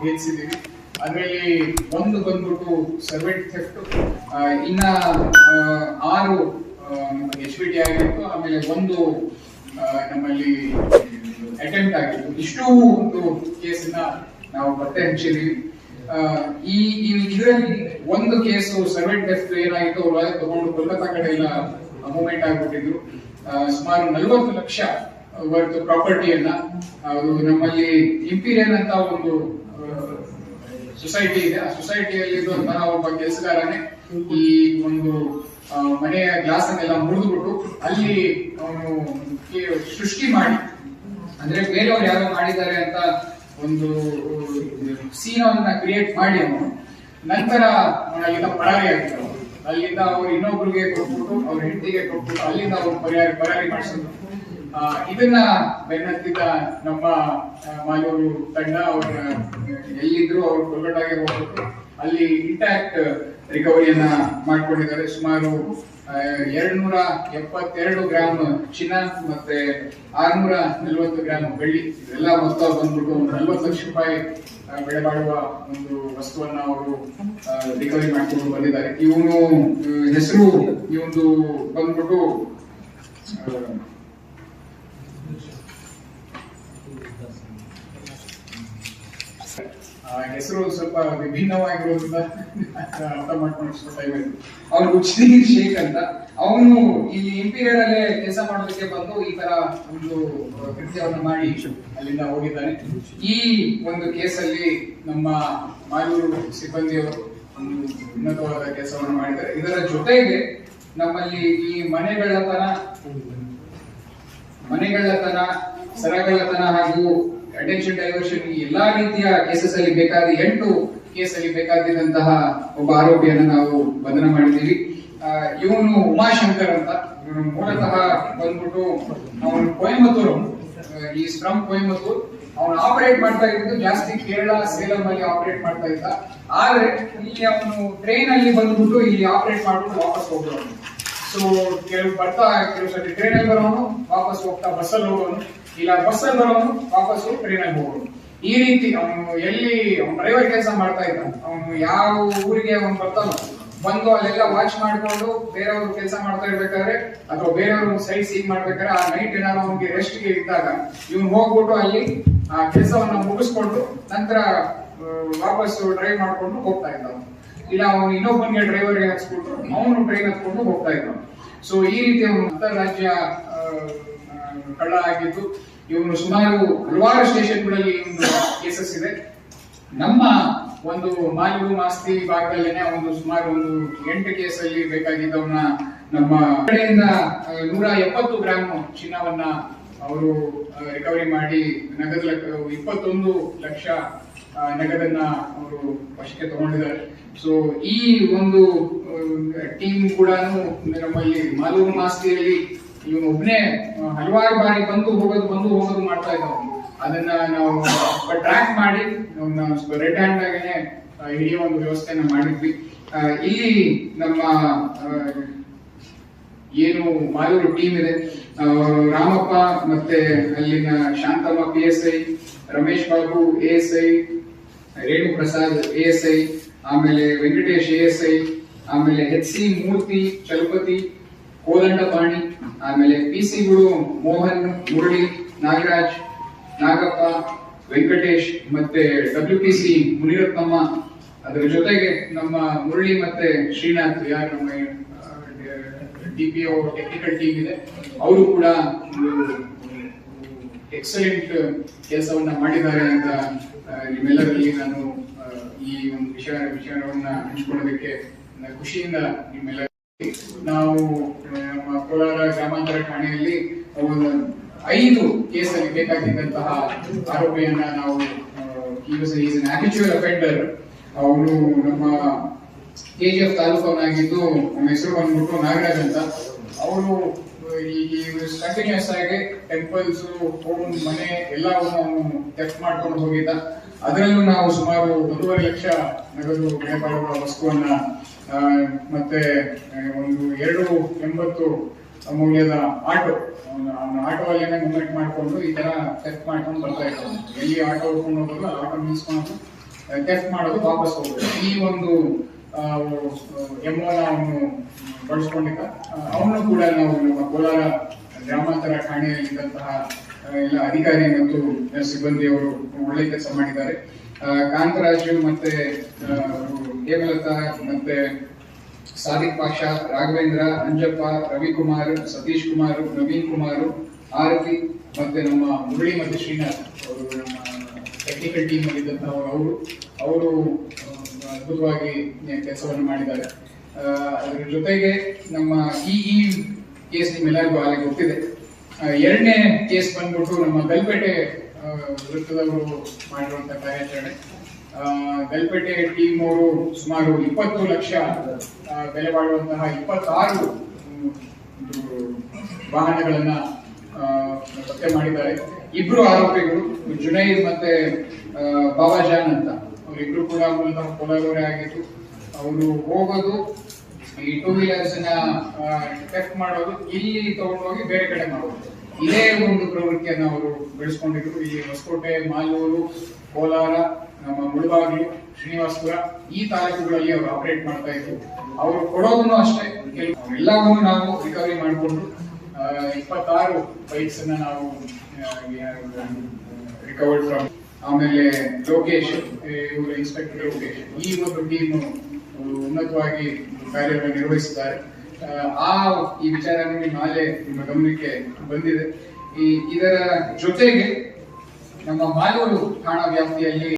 ಭೇದಿಸಿದ್ದೀವಿ ಅದರಲ್ಲಿ ಒಂದು ಬಂದ್ಬಿಟ್ಟು ಸರ್ವೆಂಟ್ ಥೆಫ್ಟ್ ಇನ್ನ ಆರು ಎಚ್ ಬಿ ಟಿ ಆಗಿತ್ತು. ಆಮೇಲೆ ಒಂದು ನಮ್ಮಲ್ಲಿ ಅಟೆಂಪ್ಟ್ ಆಗಿತ್ತು. ಇಷ್ಟು ಒಂದು ಕೇಸನ್ನ ನಾವು ಪತ್ತೆ ಹಚ್ಚಿದೀವಿ ಈ ಇದರಲ್ಲಿ ಒಂದು ಕೇಸು ಸರ್ವೆಂಟ್ ಥೆಫ್ಟ್ ಏನಾಗಿತ್ತು, ಅವರೇ ತಗೊಂಡು ಕೋಲ್ಕತ್ತಾ ಕಡೆ ಎಲ್ಲ ಮೂವ್ಮೆಂಟ್ ಆಗಿಬಿಟ್ಟಿದ್ರು. ಸುಮಾರು ನಲವತ್ತು ಲಕ್ಷ ವರ್ತ್ ಪ್ರಾಪರ್ಟಿಯನ್ನ ಅದು ನಮ್ಮಲ್ಲಿ ಇಂಪೀರಿಯನ್ ಅಂತ ಒಂದು ಸೊಸೈಟಿ ಇದೆ. ಆ ಸೊಸೈಟಿಯಲ್ಲಿ ಒಬ್ಬ ಕೆಲಸಗಾರನೇ. ಈ ಒಂದು ಮನೆಯ ಗ್ಲಾಸ್ ಅನ್ನೆಲ್ಲ ಮುರಿದ್ಬಿಟ್ಟು ಅಲ್ಲಿ ಅವನು ಸೃಷ್ಟಿ ಮಾಡಿ, ಅಂದ್ರೆ ಬೇರೆಯವ್ರು ಯಾರೋ ಮಾಡಿದ್ದಾರೆ ಅಂತ ಒಂದು ಸೀನ್ ಅನ್ನ ಕ್ರಿಯೇಟ್ ಮಾಡಿ ಅವನು. ನಂತರ ಅಲ್ಲಿಂದ ಪರಾರಿ ಆಗಿದ್ರು ಅಲ್ಲಿಂದ ಅವ್ರು ಇನ್ನೊಬ್ರಿಗೆ ಕೊಟ್ಬಿಟ್ಟು, ಅವ್ರ ಹೆಂಡತಿಗೆ ಕೊಟ್ಬಿಟ್ಟು ಅಲ್ಲಿಂದ ಅವ್ರು ಪರಾರಿ ಪರಾರಿ ಮಾಡಿಸಿದ್ರು. ಇದನ್ನ ಬೆನ್ನತ್ತಿದ್ದ ನಮ್ಮ ಮಾಲೂರು ತಂಡ ಅವ್ರ ಎಲ್ಲಿದ್ರು ಅವ್ರು ಕೋಲ್ಕತ್ತಾಗೆ ಹೋಗ್ಬಿಟ್ಟು ಅಲ್ಲಿ ಇಂಟ್ಯಾಕ್ಟ್ ರಿಕವರಿಯನ್ನ ಮಾಡ್ಕೊಂಡಿದ್ದಾರೆ. ಸುಮಾರು ಎರಡ್ನೂರ ಎಪ್ಪತ್ತೆರಡು ಗ್ರಾಮ್ ಚಿನ್ನ ಮತ್ತೆ ಆರ್ನೂರ ನಲ್ವತ್ತು ಗ್ರಾಮ್ ಬೆಳ್ಳಿ. ಇದೆಲ್ಲ ಮೊತ್ತ ಬಂದ್ಬಿಟ್ಟು ಒಂದು ನಲ್ವತ್ತು ಲಕ್ಷ ರೂಪಾಯಿ ಬೆಳೆ ಬಾಳುವ ಒಂದು ವಸ್ತುವನ್ನ ಅವರು ರಿಕವರಿ ಮಾಡ್ಕೊಂಡು ಬಂದಿದ್ದಾರೆ. ಇವನು ಹೆಸರು, ಈ ಒಂದು ಬಂದ್ಬಿಟ್ಟು ಹೆಸರು ಸ್ವಲ್ಪ ವಿಭಿನ್ನವಾಗಿರೋದ್ರಿಂದ ಅರ್ಥ ಮಾಡ್ಕೊಂಡು ಅಂತ. ಅವನು ಈ ಇಂಪೀರಿಯರ್ ಅಲ್ಲೇ ಕೆಲಸ ಮಾಡೋದಕ್ಕೆ ಬಂದು ಈ ತರ ಒಂದು ಕೃತ್ಯವನ್ನು ಮಾಡಿ ಅಲ್ಲಿಂದ ಹೋಗಿದ್ದಾನೆ. ಈ ಒಂದು ಕೇಸಲ್ಲಿ ನಮ್ಮ ಮಾಯೂರು ಸಿಬ್ಬಂದಿಯವರು ಒಂದು ಉನ್ನತವಾದ ಕೆಲಸವನ್ನು ಮಾಡಿದ್ದಾರೆ. ಇದರ ಜೊತೆಗೆ ನಮ್ಮಲ್ಲಿ ಈ ಮನೆಗಳ್ಳತನ ಮನೆಗಳ್ಳತನ ಸರಗಳತನ ಹಾಗೂ ಅಟೆನ್ಷನ್ ಡೈವರ್ಷನ್ ಎಲ್ಲಾ ರೀತಿಯ ಕೇಸಸ್ ಅಲ್ಲಿ ಬೇಕಾದ ಎಂಟು ಕೇಸ್ ಅಲ್ಲಿ ಬೇಕಾಗಿದ್ದಂತಹ ಒಬ್ಬ ಆರೋಪಿಯನ್ನು ನಾವು ಬಂಧನ ಮಾಡಿದ್ದೀವಿ. ಇವನು ಉಮಾಶಂಕರ್ ಅಂತ. ಇವನು ಮೂಲತಃ ಬಂದ್ಬಿಟ್ಟು ಅವನು ಕೊಯಮತ್ತೂರು ಈ ಫ್ರಮ್ ಕೊಯಮತ್ತೂರು ಅವನು ಆಪರೇಟ್ ಮಾಡ್ತಾ ಇದ್ದು ಜಾಸ್ತಿ ಕೇರಳ, ಸೇಲಂ ಅಲ್ಲಿ ಆಪರೇಟ್ ಮಾಡ್ತಾ ಇದ್ದ. ಆದ್ರೆ ಇಲ್ಲಿ ಅವನು ಟ್ರೈನ್ ಅಲ್ಲಿ ಬಂದ್ಬಿಟ್ಟು ಇಲ್ಲಿ ಆಪರೇಟ್ ಮಾಡ್ಬಿಟ್ಟು ವಾಪಸ್ ಹೋಗೋನು ಸೊ ಕೆಲವು ಬರ್ತಾ, ಕೆಲವು ಸತಿ ಟ್ರೈನ್ ಅಲ್ಲಿ ಬರೋನು, ವಾಪಸ್ ಹೋಗ್ತಾ ಬಸ್ಸಲ್ಲಿ ಹೋಗೋನು. ಇಲ್ಲ ಬಸ್ಸಲ್ಲಿ ಬರೋನು, ವಾಪಸ್ ಟ್ರೈನ್ ಅಲ್ಲಿ ಹೋಗೋನು. ಈ ರೀತಿ ಅವನು ಎಲ್ಲಿ, ಅವ್ನು ಡ್ರೈವರ್ ಕೆಲಸ ಮಾಡ್ತಾ ಇದ್ದಾನೆ. ಅವನು ಯಾವ ಊರಿಗೆ ಅವನು ಬರ್ತಾನೋ, ಬಂದು ಅಲ್ಲೆಲ್ಲ ವಾಚ್ ಮಾಡಿಕೊಂಡು ಬೇರೆಯವರು ಕೆಲಸ ಮಾಡ್ತಾ ಇರ್ಬೇಕಾದ್ರೆ, ಅಥವಾ ಬೇರೆಯವರು ಸೈಡ್ ಸೀನ್ ಮಾಡ್ಬೇಕಾದ್ರೆ, ಆ ನೈಟ್ ಏನಾದ್ರು ಅವನಿಗೆ ರೆಸ್ಟ್ಗೆ ಇದ್ದಾಗ, ಇವನು ಹೋಗ್ಬಿಟ್ಟು ಅಲ್ಲಿ ಆ ಕೆಲಸವನ್ನ ಮುಗಿಸ್ಕೊಂಡು ನಂತರ ವಾಪಸ್ ಡ್ರೈವ್ ಮಾಡ್ಕೊಂಡು ಹೋಗ್ತಾ ಇದ್ದ ಅವ್ನು. ಇಲ್ಲ, ಅವನು ಇನ್ನೊಬ್ಬನಿಗೆ ಡ್ರೈವರ್ಗೆ ಹಾಕ್ಸ್ಬಿಟ್ಟು ಅವನು ಟ್ರೈನ್ ಹತ್ಕೊಂಡು ಹೋಗ್ತಾ ಇದ್ದ ಸೊ ಈ ರೀತಿ ಅವನು ಅಂತಾರಾಜ್ಯ ಕಳ್ಳ ಆಗಿದ್ದು, ಇವನು ಸುಮಾರು ಹಲವಾರು ಸ್ಟೇಷನ್ಗಳಲ್ಲಿ ಕೇಸಸ್ ಇದೆ. ನಮ್ಮ ಒಂದು ಮಾಲಿವು ಮಾಸ್ತಿ ಭಾಗದಲ್ಲೇನೆ ಒಂದು ಸುಮಾರು ಒಂದು ಎಂಟು ಕೇಸಲ್ಲಿ ಬೇಕಾಗಿದ್ದವನ್ನ ನಮ್ಮ ಕಡೆಯಿಂದ ನೂರ ಎಪ್ಪತ್ತು ಗ್ರಾಮ್ ಚಿನ್ನವನ್ನ ಅವರು ರಿಕವರಿ ಮಾಡಿ ನಗದು ಇಪ್ಪತ್ತೊಂದು ಲಕ್ಷ ನಗದನ್ನ ಅವರು ವಶಕ್ಕೆ ತಗೊಂಡಿದ್ದಾರೆ. ಸೊ ಈ ಒಂದು ಟೀಮ್ ಕೂಡ ನಮ್ಮಲ್ಲಿ ಮಾಲೂರು ಮಾಸ್ತಿಯಲ್ಲಿ ಇವನು ಒಬ್ಬನೇ ಹಲವಾರು ಬಾರಿ ಬಂದು ಹೋಗೋದು ಬಂದು ಹೋಗೋದು ಮಾಡ್ತಾ ಇದ್ದಾವೆ ಅದನ್ನ ನಾವು ಟ್ರ್ಯಾಕ್ ಮಾಡಿ ರೆಡ್ ಹ್ಯಾಂಡ್ ಆಗೇನೆ ಹಿಡಿಯೋ ಒಂದು ವ್ಯವಸ್ಥೆನ ಮಾಡಿದ್ವಿ. ಇಲ್ಲಿ ನಮ್ಮ ಏನು ಮಾಲೂರು ಟೀಮ್ ಇದೆ. ರಾಮಪ್ಪ ಮತ್ತೆ ಅಲ್ಲಿನ Shantamma P S I Ramesh Babu A S I Renu Prasad A S I ಆಮೇಲೆ ವೆಂಕಟೇಶ್ ಎ ಎಸ್ ಐ ಆಮೇಲೆ ಎಚ್ ಸಿ ಮೂರ್ತಿ ಚಲಪತಿ, ಕೋದಂಡಪಾಣಿ, ಆಮೇಲೆ ಪಿ ಸಿ ಗುರು ಮೋಹನ್ ಮುರಳಿ, ನಾಗರಾಜ್, ನಾಗಪ್ಪ, ವೆಂಕಟೇಶ್, ಮತ್ತೆ ಡಬ್ಲ್ಯೂ ಪಿ ಸಿ ಮುನಿರತ್ನಮ್ಮ. ಅದರ ಜೊತೆಗೆ ನಮ್ಮ ಮುರಳಿ ಮತ್ತೆ ಶ್ರೀನಾಥ್, ಯಾರು ನಮ್ಮ ಡಿ ಪಿ ಟೆಕ್ನಿಕಲ್ ಟೀಮ್ ಇದೆ, ಅವರು ಕೂಡ ಎಕ್ಸಲೆಂಟ್ ಕೆಲಸವನ್ನ ಮಾಡಿದ್ದಾರೆ ಅಂತ ನಿಮ್ಮೆಲ್ಲರಲ್ಲಿ ನಾನು ಈ ಒಂದು ವಿಷಯ ವಿಷಯವನ್ನ ಹಂಚಿಕೊಳ್ಳೋದಕ್ಕೆ ಖುಷಿಯಿಂದ ನಿಮ್ಮೆಲ್ಲ ನಾವು ಕೋಲಾರ ಗ್ರಾಮಾಂತರ ಠಾಣೆಯಲ್ಲಿ ಐದು ಕೇಸಲ್ಲಿ ಬೇಕಾಗಿದ್ದಂತಹ ಆರೋಪಿಯನ್ನ ನಾವು ಅಫೆಂಡರ್ ಅವನು ನಮ್ಮ ಕೆ ಜಿ ಎಫ್ ನಮ್ಮ ಹೆಸರು ಬಂದ್ಬಿಟ್ಟು ನಾಗರಾಜ್ ಅಂತ. ಅವರು ಈ ಕಂಟಿನ್ಯೂಸ್ ಆಗಿ ಟೆಂಪಲ್ಸ್ ಹೋಮ್ ಮನೆ ಎಲ್ಲವನ್ನು ಅವನು ಟೆಸ್ಟ್ ಮಾಡ್ಕೊಂಡು ಹೋಗಿದ್ದ. ಅದರಲ್ಲೂ ನಾವು ಸುಮಾರು ಒಂದೂವರೆ ಲಕ್ಷ ನಗದು ಬಾಳುವ ವಸ್ತುವನ್ನ ಮತ್ತೆ ಒಂದು ಎರಡು ಎಂಬತ್ತು ಮೌಲ್ಯದ ಆಟೋ ಆಟೋ ಅಲ್ಲೇನೆ ಮೂವ್ಮೆಂಟ್ ಮಾಡಿಕೊಂಡು ಈ ತರ ಟೆಸ್ಟ್ ಮಾಡ್ಕೊಂಡು ಬರ್ತಾ ಇದ್ದಾನೆ ಎಲ್ಲಿ ಆಟೋ ಹೋಗೋದು ಆಟೋ ನಿಲ್ಸ್ಕೊಂಡು ಟೆಸ್ಟ್ ಮಾಡೋದು ವಾಪಸ್ ಹೋಗೋದು ಈ ಒಂದು ಎಮ್ಮೋನ ಅವನು ಬಳಸ್ಕೊಂಡಿದ್ದ. ಅವನು ಕೂಡ ನಾವು ನಮ್ಮ ಕೋಲಾರ ಗ್ರಾಮಾಂತರ ಠಾಣೆಯಲ್ಲಿದ್ದಂತಹ ಎಲ್ಲ ಅಧಿಕಾರಿ ಮತ್ತು ಸಿಬ್ಬಂದಿಯವರು ಒಳ್ಳೆ ಕೆಲಸ ಮಾಡಿದ್ದಾರೆ. ಕಾಂತರಾಜು ಮತ್ತೆ ಹೇಮಲತಾ ಮತ್ತೆ ಸಾದಿಕ್ ಪಾಷಾ, ರಾಘವೇಂದ್ರ, ಅಂಜಪ್ಪ, ರವಿಕುಮಾರ್, ಸತೀಶ್ ಕುಮಾರ್, ನವೀನ್ ಕುಮಾರ್, ಆರತಿ ಮತ್ತೆ ನಮ್ಮ ಮುರಳಿ ಮತ್ತು ಶ್ರೀನಾಥ್ ಅವರು ನಮ್ಮ ಟೆಕ್ನಿಕಲ್ ಟೀಮ್ ಅಲ್ಲಿ ಅವರು ಅವರು ಅದ್ಭುತವಾಗಿ ಕೆಲಸವನ್ನು ಮಾಡಿದ್ದಾರೆ. ಅದರ ಜೊತೆಗೆ ನಮ್ಮ ಈ ಈ ಕೇಸ್ ನಿಮ್ಮೆಲ್ಲರಿಗೂ ಅಲ್ಲಿ ಗೊತ್ತಿದೆ. ಎರಡನೇ ಕೇಸ್ ಬಂದ್ಬಿಟ್ಟು ನಮ್ಮ ಗಲ್ಪೇಟೆ ವೃತ್ತದವರು ಮಾಡಿರುವಂತ ಕಾರ್ಯಾಚರಣೆ. ಗಲ್ಪೇಟೆ ಟೀಮ್ ಅವರು ಸುಮಾರು ಇಪ್ಪತ್ತು ಲಕ್ಷ ಬೆಲೆ ಬಾಳುವಂತಹ ಇಪ್ಪತ್ತಾರು ವಾಹನಗಳನ್ನ ಪತ್ತೆ ಮಾಡಿದ್ದಾರೆ. ಇಬ್ರು ಆರೋಪಿಗಳು, ಜುನೈದ್ ಮತ್ತೆ ಬಾಬಾಜಾನ್ ಅಂತ. ಅವರಿಬ್ರು ಕೂಡ ಮೂಲತಃ ಕೋಲಾರವರೇ ಆಗಿತ್ತು ಅವರು ಹೋಗೋದು, ಈ ಟೂ ವೀಲರ್ಸ್ನ ಟೆಸ್ಟ್ ಮಾಡೋದು, ಇಲ್ಲಿ ತಗೊಂಡೋಗಿ ಬೇರೆ ಕಡೆ ಮಾಡೋದು. ಇದೇ ಒಂದು ಪ್ರವೃತ್ತಿಯನ್ನು ಅವರು ಬೆಳೆಸ್ಕೊಂಡಿದ್ರು. ಈ ಹೊಸಕೋಟೆ, ಮಾಲೂರು, ಕೋಲಾರ, ನಮ್ಮ ಮುಳಬಾಗಿಲು, ಶ್ರೀನಿವಾಸಪುರ, ಈ ತಾಲೂಕುಗಳಲ್ಲಿ ಅವರು ಆಪರೇಟ್ ಮಾಡ್ತಾ ಇದ್ರು. ಅವರು ಕೊಡೋದನ್ನು ಅಷ್ಟೇ. ಎಲ್ಲವನ್ನೂ ನಾವು ರಿಕವರಿ ಮಾಡಿಕೊಂಡು ಇಪ್ಪತ್ತಾರು ಬೈಕ್ಸ್ ನಾವು ರಿಕವರ್ಡ್ ಫ್ರಮ್ ಆಮೇಲೆ ಲೋಕೇಶ್ ಇವರು ಇನ್ಸ್ಪೆಕ್ಟರ್ ಲೋಕೇಶ್. ಈ ಒಂದು ಟೀಮ್ ಉನ್ನತವಾಗಿ ಕಾರ್ಯವನ್ನು ನಿರ್ವಹಿಸಿದ್ದಾರೆ. ಆ, ಈ ವಿಚಾರ ನಾಳೆ ನಿಮ್ಮ ಗಮನಕ್ಕೆ ಬಂದಿದೆ. ಈ ಇದರ ಜೊತೆಗೆ ನಮ್ಮ ಮಾಲೂರು ಠಾಣಾ ವ್ಯಾಪ್ತಿಯಲ್ಲಿ